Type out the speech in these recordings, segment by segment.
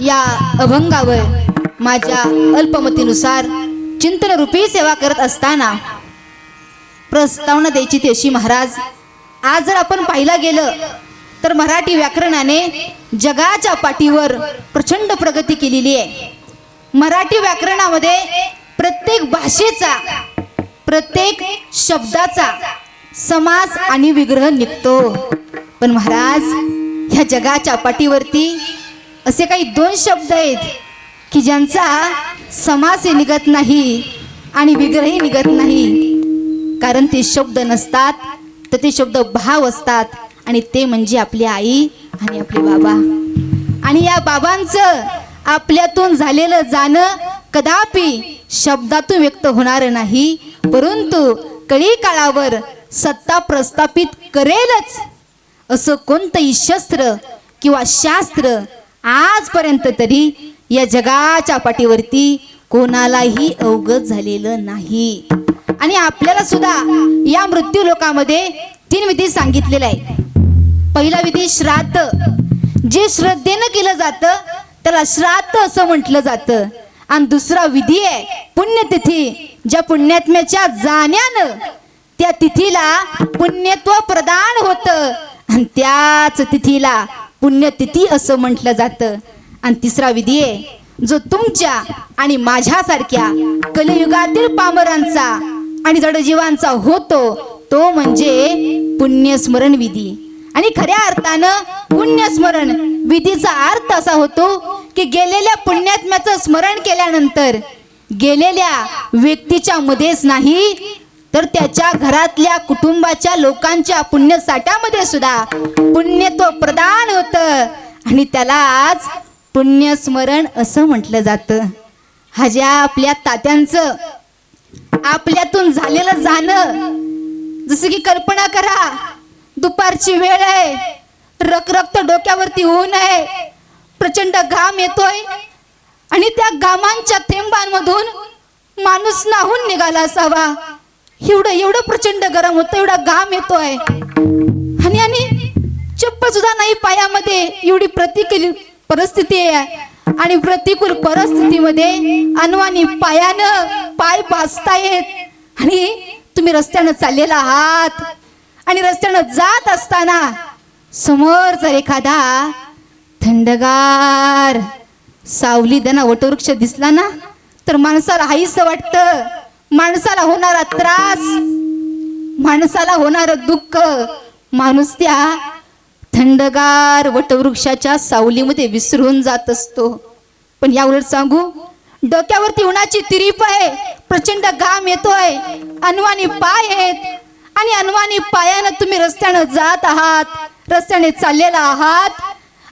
या अभंगावर माझ्या अल्पमतीनुसार चिंतनरूपी सेवा करत असताना प्रस्तावना द्यायची ती महाराज आज जर आपण पाहिलं गेलं तर मराठी व्याकरणाने जगाच्या पाठीवर प्रचंड प्रगती केलेली आहे. मराठी व्याकरणामध्ये प्रत्येक भाषेचा प्रत्येक शब्दाचा समास आणि विग्रह निघतो. पण महाराज ह्या जगाच्या पाठीवरती असे काही दोन शब्द आहेत की ज्यांचा समासही निघत नाही आणि विग्रहही निघत नाही. कारण ते शब्द नसतात तर ते शब्द भाव असतात आणि ते म्हणजे आपली आई आणि आपले बाबा. आणि या बाबांचं आपल्यातून झालेलं जाणं कदापि शब्दातून व्यक्त होणार नाही परंतु कळी काळावर सत्ता प्रस्थापित करेलच असं कोणतंही शस्त्र किंवा शास्त्र आजपर्यंत तरी या जगाच्या पाठीवरती कोणालाही अवगत झालेलं नाही. आणि आपल्याला सुद्धा या मृत्यू लोकामध्ये तीन विधी सांगितलेल्या आहे पहिला विधी श्राद्ध. जे श्रद्धेनं केलं जातं त्याला श्राद्ध असं म्हटलं जातं. आणि दुसरा विधी आहे पुण्यतिथी. ज्या पुण्यात्म्याच्या जाण्यानं त्या तिथीला पुण्यत्व प्रदान होतं. आणि त्याच तिथीला पुण्यतिथी असं म्हटलं जातं. आणि तिसरा विधी आहे जो तुमच्या आणि माझ्यासारख्या कलियुगातील पामरांचा आणि जडजीवांचा होतो तो म्हणजे पुण्यस्मरण विधी. आणि खऱ्या अर्थानं पुण्यस्मरण विधीचा अर्थ असा होतो की गेलेल्या पुण्यात्म्याचं स्मरण केल्यानंतर गेलेल्या व्यक्तीच्या मध्येच नाही तर त्याच्या घरातल्या कुटुंबाच्या लोकांच्या पुण्यसाठ्यामध्ये सुद्धा पुण्यत्व प्रदान होतं. आणि त्याला आज पुण्यस्मरण असं म्हटलं जातं. हा ज्या आपल्या तात्यांचं आपल्यातून झालेलं जाणं. जसं की कल्पना करा दुपारची वेळ आहे रखरक्त डोक्यावरती ऊन आहे. प्रचंड घाम येतोय. आणि त्या घामांच्या थेंबांमधून माणूस नाहून निघाला असावा. एवढं एवढं प्रचंड गरम होतं एवढा घाम येतोय. आणि आणि चप्पल सुद्धा नाही पायामध्ये एवढी प्रतिकूल परिस्थिती आहे. आणि प्रतिकूल परिस्थितीमध्ये अनवानी पायानं पाय भासतायत. आणि तुम्ही रस्त्यानं चाललेला आहात. आणि रस्त्यानं जात असताना समोर जर एखादा थंडगार सावली त्यांना वटवृक्ष दिसला ना तर माणसाला हाईस वाटतं. माणसाला होणारा त्रास माणसाला होणारं दुःख माणूस त्या थंडगार वटवृक्षाच्या सावलीमध्ये विसरून जात असतो. पण याउलट सांगू डोक्यावरती उन्हाची तिरीप आहे प्रचंड घाम येतोय अनवानी पाय आहेत आणि अनवानी पायानं तुम्ही रस्त्यानं जात आहात. रस्त्याने चाललेला आहात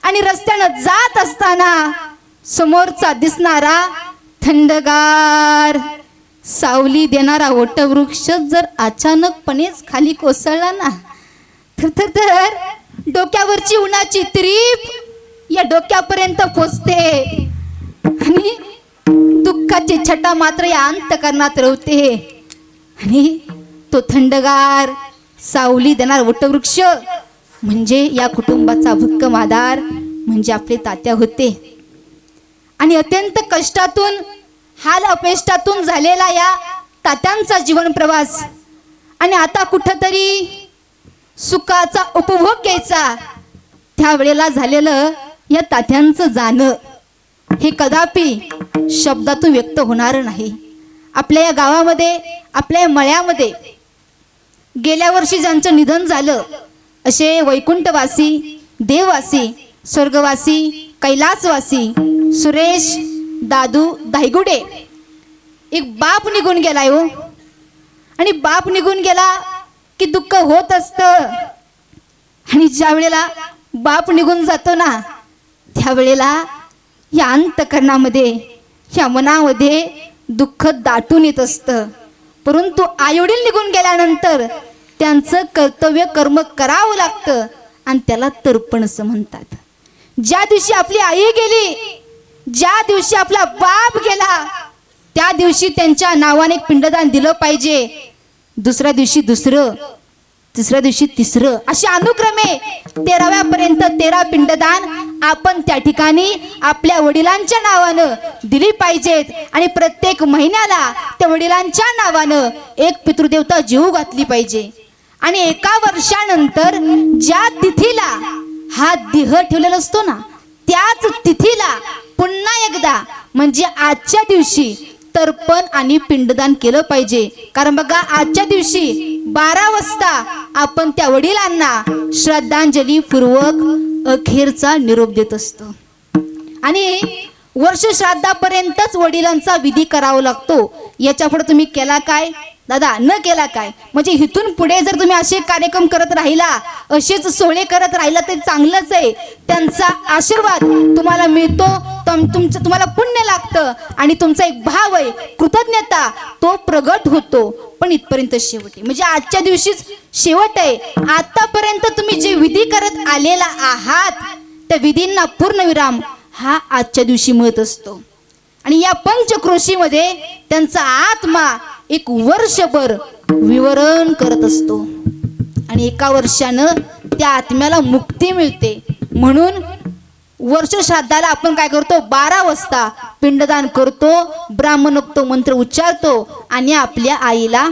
आणि रस्त्यानं जात असताना समोरचा दिसणारा थंडगार सावली देणारा वटवृक्ष जर अचानकपणेच खाली कोसळला ना तर तर तर डोक्यावरची उन्हाची त्रीप या डोक्यापर्यंत पोचते. आणि दुःखाची छटा मात्र या अंतकरणात रवते. आणि तो थंडगार सावली देणार वटवृक्ष म्हणजे या कुटुंबाचा भक्कम आधार म्हणजे आपले तात्या होते. आणि अत्यंत कष्टातून हाल अपेष्टातून झालेला या तात्यांचा जीवन प्रवास. आणि आता कुठंतरी सुखाचा उपभोग घ्यायचा. त्यावेळेला झालेलं या तात्यांचं जाणं हे कदापि शब्दातून व्यक्त होणार नाही. आपल्या या गावामध्ये आपल्या या मळ्यामध्ये गेल्या वर्षी ज्यांचं निधन झालं असे वैकुंठवासी देववासी स्वर्गवासी कैलासवासी सुरेश दादू दायगुडे एक बाप निघून गेलाय हो. आणि बाप निघून गेला की दुःख होत असतं. आणि ज्या वेळेला बाप निघून जातो ना त्यावेळेला या अंतकरणामध्ये या मनामध्ये दुःख दाटून येत असतं. परंतु आईवडील निघून गेल्यानंतर त्यांचं कर्तव्य कर्म करावं लागतं आणि त्याला तर्पण असं म्हणतात. ज्या दिवशी आपली आई गेली ज्या दिवशी आपला बाप गेला त्या दिवशी त्यांच्या नावाने एक पिंडदान दिलं पाहिजे. दुसऱ्या दिवशी दुसरं तिसऱ्या दिवशी तिसरं. अशा अनुक्रमे तेराव्यापर्यंत तेरा पिंडदान आपण त्या ठिकाणी आपल्या वडिलांच्या नावानं दिली पाहिजेत. आणि प्रत्येक महिन्याला त्या वडिलांच्या नावानं एक पितृदेवता जीव घातली पाहिजे. आणि एका वर्षानंतर ज्या तिथीला हा देह ठेवलेला असतो ना त्याच तिथीला पुन्हा एकदा म्हणजे आजच्या दिवशी तर्पण आणि पिंडदान केलं पाहिजे. कारण बघा आजच्या दिवशी बारा वाजता आपण त्या वडिलांना श्रद्धांजली पूर्वक अखेरचा निरोप देत असतो. आणि वर्ष श्राद्धापर्यंतच वडिलांचा विधी करावा लागतो. याच्यापुढे तुम्ही केला काय? दादा न केला काय? म्हणजे इथून पुढे जर तुम्ही असे कार्यक्रम करत राहिला असेच सोहळे करत राहिला तरी चांगलंच आहे. त्यांचा आशीर्वाद तुम्हाला मिळतो तुमचं तुम्हाला पुण्य लागतं आणि तुमचा एक भाव आहे कृतज्ञता तो प्रगट होतो. पण इथपर्यंत शेवट आहे म्हणजे आजच्या दिवशीच शेवट आहे. आतापर्यंत तुम्ही जे विधी करत आलेला आहात त्या विधींना पूर्णविराम हा आजच्या दिवशी मिळत असतो. आणि या पंचक्रोशीमध्ये त्यांचा आत्मा एक वर्षभर विवरण करत असतो. आणि एका वर्षानं त्या आत्म्याला मुक्ती मिळते. म्हणून वर्ष श्राद्धाला आपण काय करतो? बारा वाजता पिंडदान करतो ब्राह्मणोक्त मंत्र उच्चारतो आणि आपल्या आईला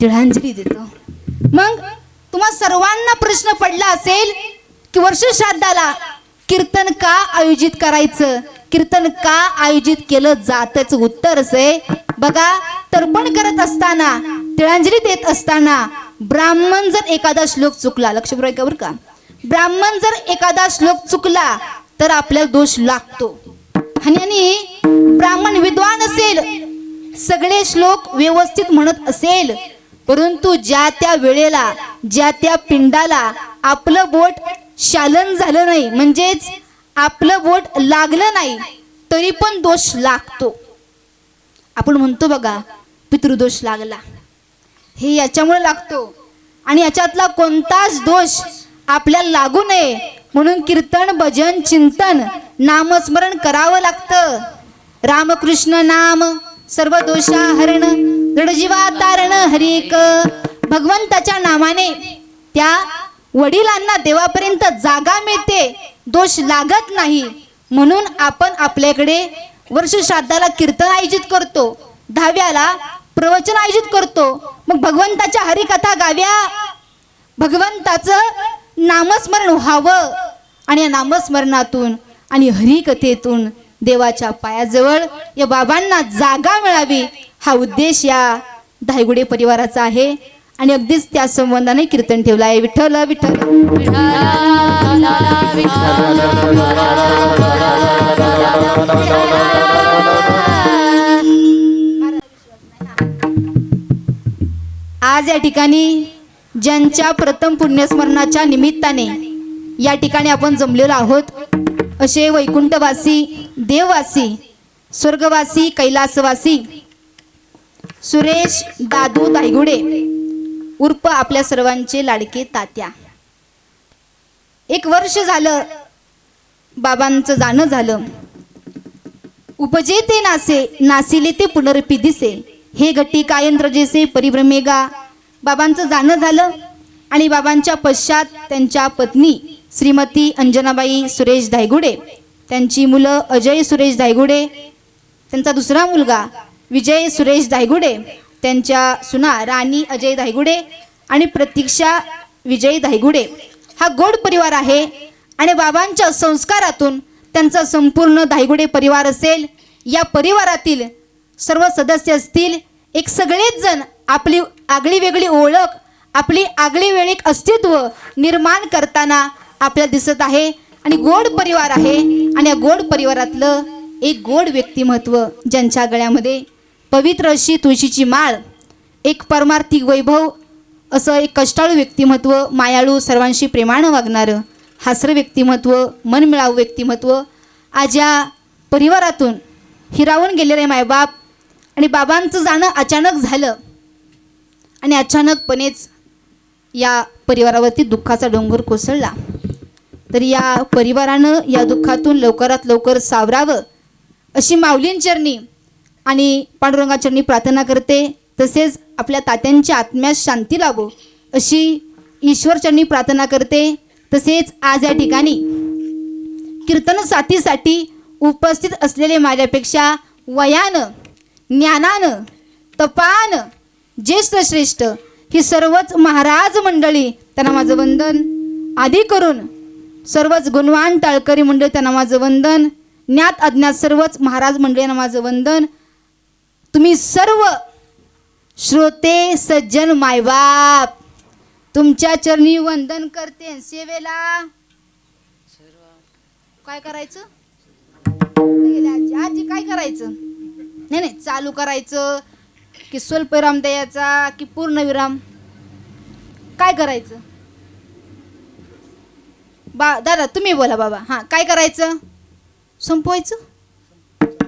तिळांजली देतो. मग तुम्हा सर्वांना प्रश्न पडला असेल की वर्ष श्राद्धाला कीर्तन का आयोजित करायचं? कीर्तन का आयोजित केलं जातच उत्तर असे? बघा तर्पण करत असताना तिळांजली देत असताना ब्राह्मण जर एखादा श्लोक चुकला लक्ष बरोबर का बरं का. ब्राह्मण जर एखादा श्लोक चुकला तर आपल्याला दोष लागतो. आणि ब्राह्मण विद्वान असेल सगळे श्लोक व्यवस्थित म्हणत असेल परंतु ज्या त्या वेळेला ज्या त्या पिंडाला आपलं बोट शालन झालं नाही म्हणजेच आपलं बोट लागलं नाही तरी पण दोष लागतो. आपण म्हणतो बघा पितृदोष लागला. हे याच्यामुळे लागतो. आणि याच्यातला कोणताच दोष आपल्याला लागू नये. म्हणून कीर्तन भजन चिंतन नामस्मरण करावं लागतं. रामकृष्ण नाम सर्व दोषा हरण दृढजीवा तारण हरिक भगवंताच्या नामाने त्या वडिलांना देवापर्यंत जागा मिळते. दोष लागत नाही. म्हणून आपण आपल्याकडे वर्ष श्राद्धाला कीर्तन आयोजित करतो. दहाव्याला प्रवचन आयोजित करतो मग भगवंताच्या हरिकथा गाव्या भगवंताचं नामस्मरण व्हावं आणि या नामस्मरणातून आणि हरिकथेतून देवाच्या पायाजवळ या बाबांना जागा मिळावी हा उद्देश या धायगुडे परिवाराचा आहे आणि अगदीच त्या संबंधाने कीर्तन ठेवलं आहे विठ्ठल विठ्ठल आज या ठिकाणी ज्यांच्या प्रथम पुण्यस्मरणाच्या निमित्ताने या ठिकाणी आपण जमलेलो आहोत असे वैकुंठवासी देववासी स्वर्गवासी कैलासवासी सुरेश दादू दायगुडे उर्फ आपल्या सर्वांचे लाडके तात्या. एक वर्ष झालं बाबांचं जाणं झालं. उपजे ते नासे नासिले ते पुनरपी दिसे हे गटी कायंत्र जेसे परिभ्रमेगा बाबांचं जाणं झालं आणि बाबांच्या पश्चात त्यांच्या पत्नी श्रीमती अंजनाबाई सुरेश धायगुडे त्यांची मुलं अजय सुरेश धायगुडे त्यांचा दुसरा मुलगा विजय सुरेश धायगुडे त्यांच्या सुना राणी अजय धायगुडे आणि प्रतीक्षा विजय धायगुडे. हा गोड परिवार आहे आणि बाबांच्या संस्कारातून त्यांचा संपूर्ण धायगुडे परिवार असेल. या परिवारातील सर्व सदस्य असतील. एक सगळेच जण आपली आगळी वेगळी ओळख आपली आगळी वेगळी अस्तित्व निर्माण करताना आपल्याला दिसत आहे. आणि गोड परिवार आहे. आणि या गोड परिवारातलं एक गोड व्यक्तिमत्व ज्यांच्या गळ्यामध्ये पवित्र अशी तुळशीची माळ एक परमार्थिक वैभव असं एक कष्टाळू व्यक्तिमत्व मायाळू सर्वांशी प्रेमानं वागणारं हासरं व्यक्तिमत्व मनमिळावू व्यक्तिमत्व आज या परिवारातून हिरावून गेलेले मायबाप आणि बाबांचं जाणं अचानक झालं. आणि अचानकपणेच या परिवारावरती दुःखाचा डोंगर कोसळला. तर या परिवारानं या दुःखातून लवकरात लवकर सावरावं अशी माऊलींचरणी आणि पांडुरंगाचरणी प्रार्थना करते. तसेच आपल्या तात्यांच्या आत्म्यास शांती लाभो अशी ईश्वरचरणी प्रार्थना करते. तसेच आज या ठिकाणी कीर्तन साथीसाठी उपस्थित असलेले माझ्यापेक्षा वयानं ज्ञानानं तपानं ज्येष्ठ श्रेष्ठ ही सर्वच महाराज मंडळी त्यांना माझं वंदन. आधी करून सर्वच गुणवान टाळकरी मंडळी त्यांना माझं वंदन. ज्ञात अज्ञात सर्वच महाराज मंडळींना माझं वंदन. तुम्ही सर्व श्रोते सज्जन मायबाप तुमच्या चरणी वंदन करते सेवेला. काय करायचं? आजी काय करायचं? नाही नाही चालू करायचं. की स्वल्प विराम द्यायचा की पूर्ण विराम काय करायचं बा दादा तुम्ही बोला बाबा हां काय करायचं संपवायचं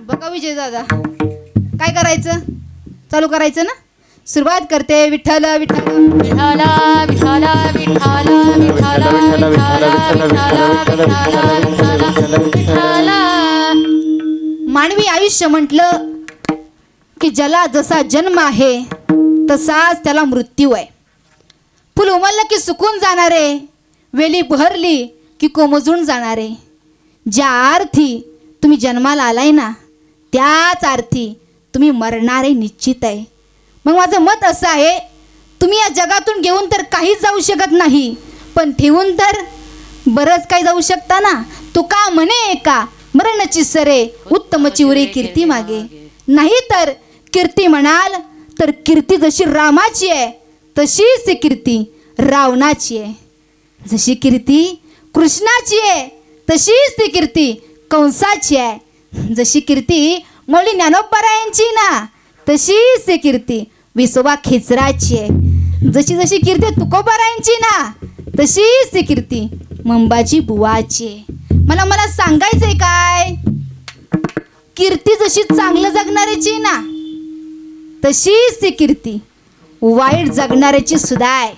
बघा विजय दादा काय करायचं चालू करायचं ना सुरुवात करते विठ्ठल विठ्ठल विठ्ठल विठाला विठ्ठल विठ्ठल विठाला विठाला विठाला मानवी आयुष्य म्हटलं की ज्याला जसा जन्म आहे तसाच त्याला मृत्यू आहे. फुल उमललं की सुकून जाणारे वेली बहरली की कोमजून जाणारे. ज्या अर्थी तुम्ही जन्माला आलाय ना त्याच अर्थी तुम्ही मरणारे निश्चित आहे. मग माझं मत असं आहे तुम्ही या जगातून घेऊन तर काहीच जाऊ शकत नाही पण ठेवून तर बरंच काही जाऊ शकता ना. तू का म्हणे का मरणची सरे उत्तमची उरे कीर्ती मागे. नाही तर कीर्ती म्हणाल तर कीर्ती जशी रामाची आहे तशीच ती कीर्ती रावणाची आहे. जशी कीर्ती कृष्णाची आहे तशीच ती कीर्ती कंसाची आहे. जशी कीर्ती मौली ज्ञानोपरायांची ना तशीच ती कीर्ती विसोबा खेचराची आहे. जशी जशी कीर्ती तुकोबारायांची ना तशीच ती कीर्ती मंबाची बुवाची आहे. मला मला सांगायचंय काय? कीर्ती जशी चांगलं जगणाऱ्याची ना तशीच ती कीर्ती. वाईट जगणाऱ्याची सुद्धा आहे.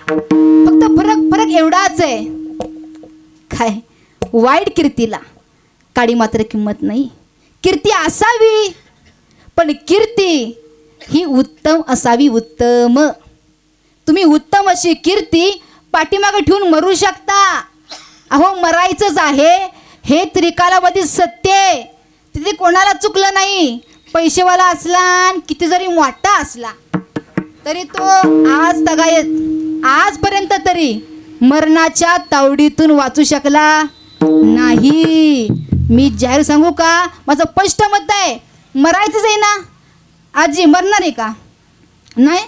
फक्त फरक फरक एवढाच आहे. काय? वाईट कीर्तीला काडी मात्र किंमत नाही. कीर्ती असावी पण कीर्ती ही उत्तम असावी उत्तम. तुम्ही उत्तम अशी कीर्ती पाठीमागे ठेवून मरू शकता. अहो मरायचंच आहे. हे त्रिकालावधी सत्य आहे. तिथे कोणाला चुकलं नाही. पैसेवाला असला आणि किती जरी मोठा असला तरी तो आज तगायत आजपर्यंत तरी मरणाच्या तावडीतून वाचू शकला नाही. मी जाहीर सांगू का? माझं स्पष्ट मत आहे. मरायचंच आहे ना? आजी मरणार आहे का? नाही?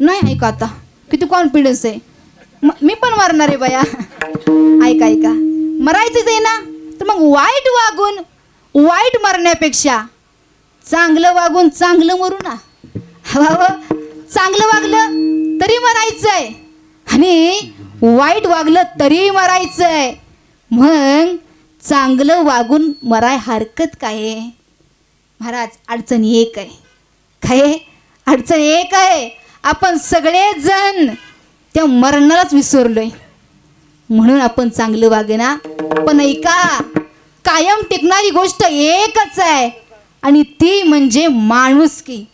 नाही ऐका आता. किती कॉन्फिडन्स आहे. मी पण मरणार आहे बया. ऐका ऐका. मरायचंच आहे ना? तर मग वाईट वागून वाईट मरण्यापेक्षा चांगलं वागून चांगलं मरू ना. हवा चांगलं वागलं तरी मरायचं आहे आणि वाईट वागलं तरी मरायचं आहे मग चांगलं वागून मराय हरकत काय? महाराज अडचण एक आहे. काय? अडचण एक आहे. आपण सगळेजण त्या मरणालाच विसरलोय. म्हणून आपण चांगलं वागेना. पण ऐका कायम टिकणारी गोष्ट एकच आहे. आणि ती म्हणजे माणुसकी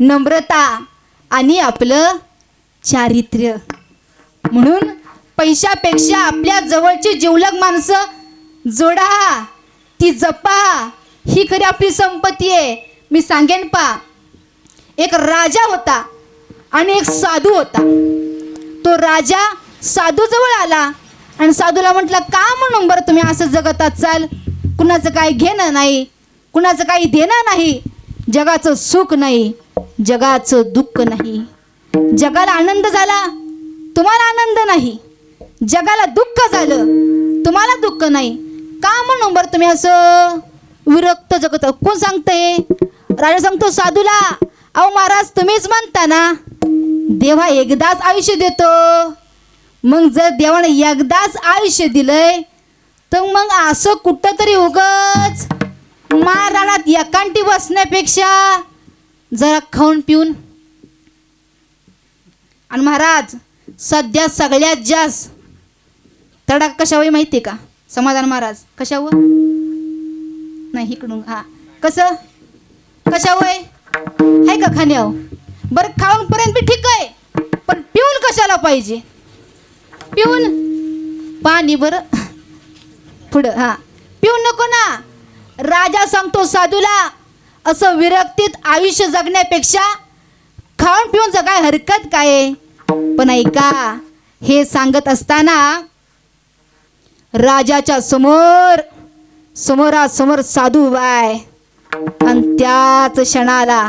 नम्रता आणि आपलं चारित्र्य. म्हणून पैशापेक्षा आपल्या जवळची जिवलग माणसं जोडा ती जपा ही खरी आपली संपत्ती आहे. मी सांगेन पा एक राजा होता आणि एक साधू होता. तो राजा साधूजवळ आला आणि साधूला म्हटलं का म्हणून बरं तुम्ही असं जगतात चाल कुणाचं काय घेणं नाही? कुणाचं काही देणं नाही. जगाचं सुख नाही जगाचं दुःख नाही. जगाला आनंद झाला तुम्हाला आनंद नाही. जगाला दुःख झालं तुम्हाला दुःख नाही. का म्हणून बरं तुम्ही असं विरक्त जगत कोण सांगतंय राजा सांगतो साधूला अहो महाराज तुम्हीच म्हणता ना देवा एकदाच आयुष्य देतो. मग जर देवाने एकदाच आयुष्य दिलंय तर मग असं कुठं तरी उगच महाराणात एकांटी बसण्यापेक्षा जरा खाऊन पिऊन. आणि महाराज सध्या सगळ्यात जास्त तडाख कशावर माहिती आहे का? समाधान महाराज कशावर? नाही इकडून हा. कसं? कशावर आहे? का खाण्याव बरं खाऊन पर्यंत बी ठीक आहे पण पिऊन कशाला पाहिजे? पिऊन? पाणी बरं. पुढं हां. पिऊ नको ना. राजा सांगतो साधूला असं विरक्तीत आयुष्य जगण्यापेक्षा खाऊन पिऊन जगाय हरकत काय पण ऐका हे सांगत असताना राजाच्या समोर समोरासमोर साधू उभा आहे. आणि त्याच क्षणाला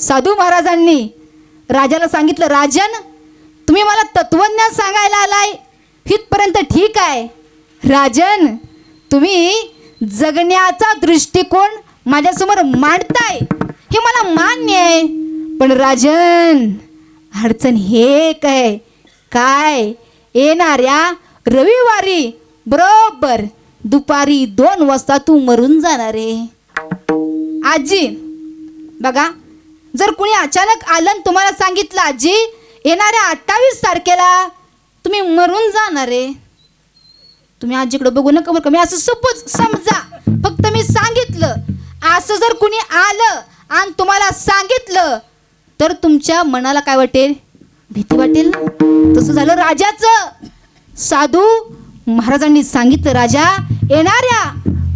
साधू महाराजांनी राजाला सांगितलं राजन तुम्ही मला तत्वज्ञान सांगायला आलाय. हितपर्यंत ठीक आहे. राजन तुम्ही जगण्याचा दृष्टिकोन माझ्यासमोर मांडताय. हे मला मान्य आहे. पण राजन अडचण हे काय काय? येणाऱ्या रविवारी बरोबर दुपारी दोन वाजता तू मरून जाणार आहे. आजी बघा जर कुणी अचानक आलं तुम्हाला सांगितलं आजी येणाऱ्या अठ्ठावीस तारखेला तुम्ही मरून जाणार आहे. तुम्ही आजीकडे बघू नका बरं का. मी असं सपोज समजा फक्त मी सांगितलं. असं जर कुणी आलं आणि तुम्हाला सांगितलं तर तुमच्या मनाला काय वाटेल? भीती वाटेल तसं झालं राजाचं. साधू महाराजांनी सांगितलं राजा येणाऱ्या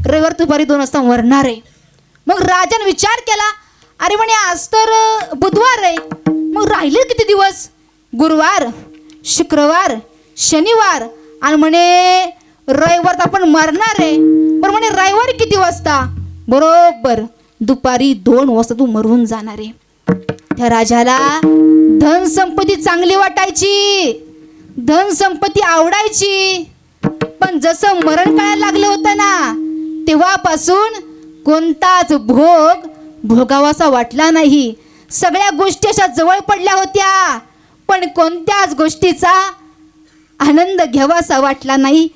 रविवार दुपारी दोन वाजता मरणार आहे. मग राजाने विचार केला अरे म्हणे आज तर बुधवार आहे. मग राहिले किती दिवस? गुरुवार शुक्रवार शनिवार आणि म्हणे रविवार तर आपण मरणार आहे. पण म्हणे रविवारी किती वाजता? बरोबर. दुपारी दोन वाजता तू मरून जाणार आहे. त्या राजाला धन संपत्ती चांगली वाटायची. धन संपत्ती आवडायची. पण जसं मरण कळायला लागलं होतं ना तेव्हापासून कोणताच भोग भोगावासा वाटला नाही. सगळ्या गोष्टी अशा जवळ पडल्या होत्या पण कोणत्याच गोष्टीचा आनंद घ्यावासा वाटला नाही.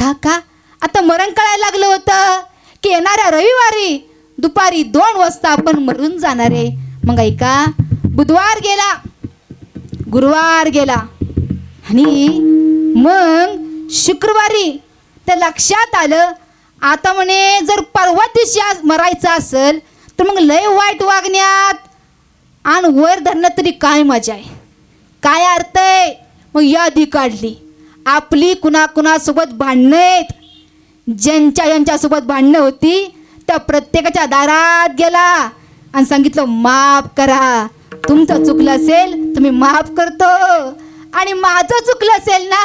का का? आता मरण कळायला लागलं होतं की येणाऱ्या रविवारी दुपारी दोन वाजता आपण मरून जाणार आहे. मग ऐका बुधवार गेला गुरुवार गेला आणि मग शुक्रवारी त्या लक्षात आलं आता म्हणे जर परवा दिवशी आज मरायचं असेल तर मग लय वाईट वागण्यात आणि वर धरणं तरी काय मजा आहे? काय अर्थ आहे? मग यादी काढली. आपली कुणाकुणासोबत भांडणं आहेत. ज्यांच्या ज्यांच्यासोबत भांडणं होती त्या प्रत्येकाच्या दारात गेला आणि सांगितलं माफ करा. तुमचं चुकलं असेल तुम्ही माफ करतो. आणि माझं चुकलं असेल ना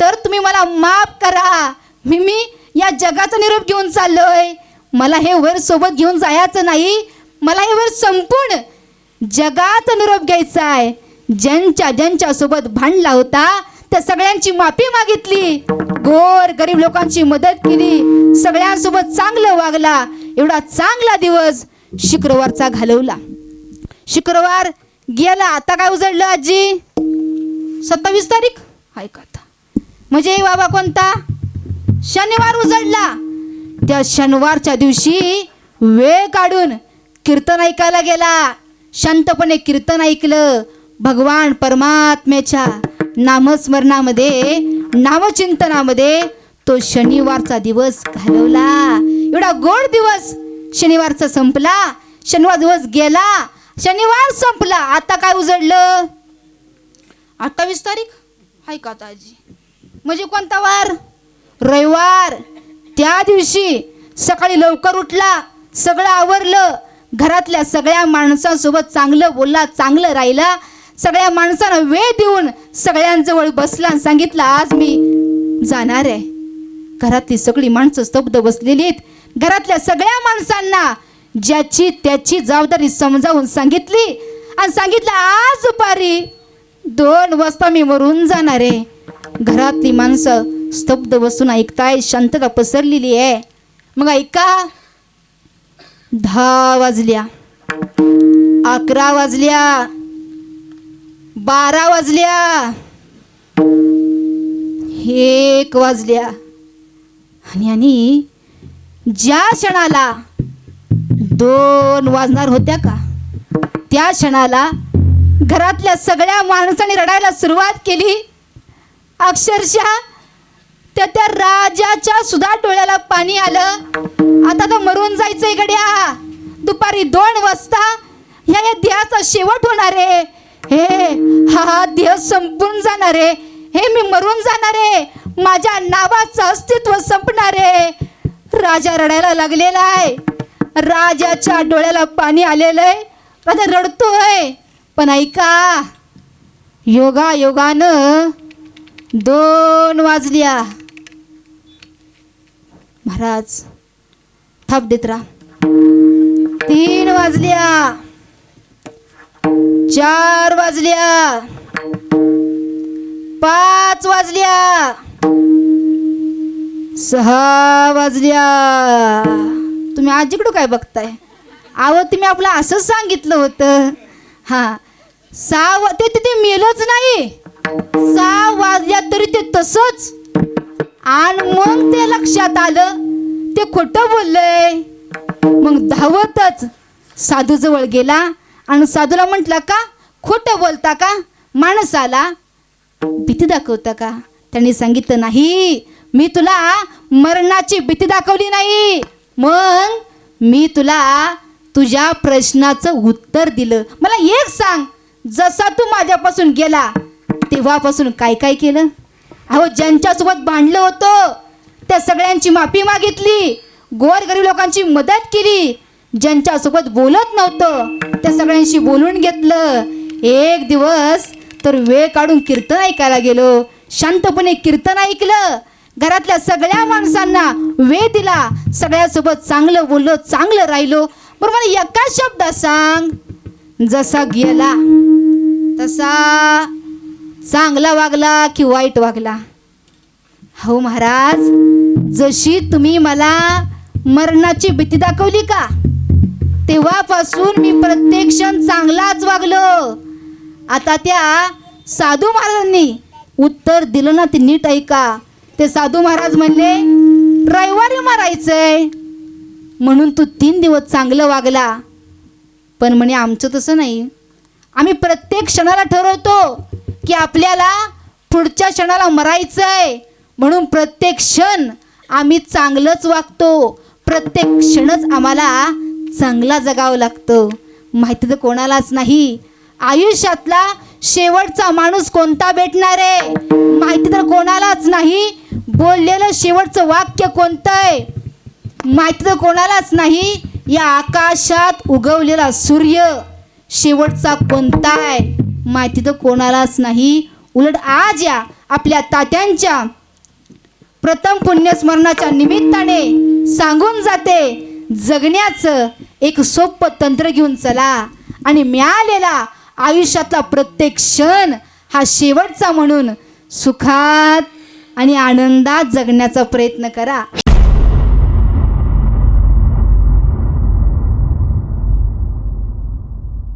तर तुम्ही मला माफ करा. मी मी या जगाचा निरोप घेऊन चाललोय. मला हे वर सोबत घेऊन जायचं नाही. मला हे वर संपूर्ण जगाचा निरोप घ्यायचा आहे. ज्यांच्या ज्यांच्यासोबत भांडला होता त्या सगळ्यांची माफी मागितली. गोर गरीब लोकांची मदत केली. सगळ्यांसोबत चांगलं वागला. एवढा चांगला दिवस शुक्रवारचा घालवला. शुक्रवार गेला. आता काय उजळलं आजी? सत्तावीस तारीख? ऐका म्हणजे बाबा कोणता? शनिवार उजळला त्या शनिवारच्या दिवशी वेळ काढून कीर्तन ऐकायला गेला. शांतपणे कीर्तन ऐकलं. भगवान परमात्म्याच्या नामस्मरणामध्ये नामचिंतनामध्ये तो शनिवारचा दिवस घालवला. एवढा गोड दिवस शनिवारचा संपला. शनिवार दिवस गेला. शनिवार संपला. आता काय उजळलं अठ्ठावीस तारीख? हाय का ताजी? म्हणजे कोणता वार? रविवार. त्या दिवशी सकाळी लवकर उठला. सगळं आवरलं. घरातल्या सगळ्या माणसांसोबत चांगलं बोलला चांगलं राहिला. सगळ्या माणसांना वेळ देऊन सगळ्यांजवळ बसला आणि सांगितलं आज मी जाणार आहे. घरातली सगळी माणसं स्तब्ध बसलेली आहेत. घरातल्या सगळ्या माणसांना ज्याची त्याची जबाबदारी समजावून सांगितली आणि सांगितलं आज दुपारी दोन वाजता मी मरून जाणार आहे. घरातली माणसं स्तब्ध बसून ऐकताय शांतता पसरलेली आहे. मग ऐका दहा वाजल्या अकरा वाजल्या बारा वाजल्या. एक वाजल्या. आणि आणि ज्या क्षणाला दोन वाजणार होत्या का त्या क्षणाला घरातल्या सगळ्या माणसांनी रडायला सुरुवात केली. अक्षरशः त्या त्या राजाच्या सुद्धा डोळ्याला पाणी आलं. आता तर मरून जायचंय गड्या. दुपारी दोन वाजता ह्या या देहाचा शेवट होणार आहे. हे हा हा देह संपून जाणार. आहे हे मी मरून जाणार. आहे माझ्या नावाचं अस्तित्व संपणार. आहे राजा रडायला लागलेला आहे. राजाच्या डोळ्याला पाणी आलेलं आहे. राजा रडतोय. पण ऐका योगा योगानं दोन वाजल्या. महाराज थाप देत राहा. तीन वाजल्या. चार वाजल्या. पाच वाजल्या. सहा वाजल्या. तुम्ही आजीकडं काय बघताय? आव तुम्ही आपलं असंच सांगितलं होतं. हा. सहा वा- ते तिथे मेलच नाही. सहा वाजल्या तरी ते तसंच. आणि मग ते लक्षात आलं ते खोटं बोललंय. मग धावतच साधूजवळ गेला. आणि साधूला म्हटलं का? खोटं बोलता का? माणसाला भीती दाखवता का? त्यांनी सांगितलं नाही मी तुला मरणाची भीती दाखवली नाही. मग मी तुला तुझ्या प्रश्नाचं उत्तर दिलं. मला एक सांग जसा तू माझ्यापासून गेला तेव्हापासून काय काय केलं? अहो ज्यांच्यासोबत भांडलं होतं त्या सगळ्यांची माफी मागितली गोरगरीब लोकांची मदत केली ज्यांच्यासोबत बोलत नव्हतं त्या सगळ्यांशी बोलून घेतलं. एक दिवस तर वेळ काढून कीर्तन ऐकायला गेलो. शांतपणे कीर्तन ऐकलं. घरातल्या सगळ्या माणसांना वेळ दिला. सगळ्यासोबत चांगलं बोललो चांगलं राहिलो. बरं मला एका शब्दात सांग. जसा गेला तसा चांगला वागला की वाईट वागला? हो महाराज जशी तुम्ही मला मरणाची भीती दाखवली का? तेव्हापासून मी प्रत्येक क्षण चांगलाच वागलो. आता त्या साधू महाराजांनी उत्तर दिलं ना ते नीट ऐका. ते साधू महाराज म्हणले रविवारी मारायचंय. म्हणून तू तीन दिवस चांगलं वागला. पण म्हणे आमचं तसं नाही. आम्ही प्रत्येक क्षणाला ठरवतो की आपल्याला पुढच्या क्षणाला मरायचंय. म्हणून प्रत्येक क्षण आम्ही चांगलंच वागतो. प्रत्येक क्षणच आम्हाला चांगला जगावं लागतं. माहिती तर कोणालाच नाही. आयुष्यातला शेवटचा माणूस कोणता भेटणार? आहे माहिती तर कोणालाच नाही. बोललेलं शेवटचं वाक्य कोणतं आहे माहिती तर कोणालाच नाही. या आकाशात उगवलेला सूर्य शेवटचा कोणता आहे माहिती तर कोणालाच नाही. उलट आज या आपल्या तात्यांच्या प्रथम पुण्यस्मरणाच्या निमित्ताने सांगून जाते जगण्याचं एक सोपं तंत्र घेऊन चला. आणि मिळालेला आयुष्यातला प्रत्येक क्षण हा शेवटचा म्हणून सुखात आणि आनंदात जगण्याचा प्रयत्न करा.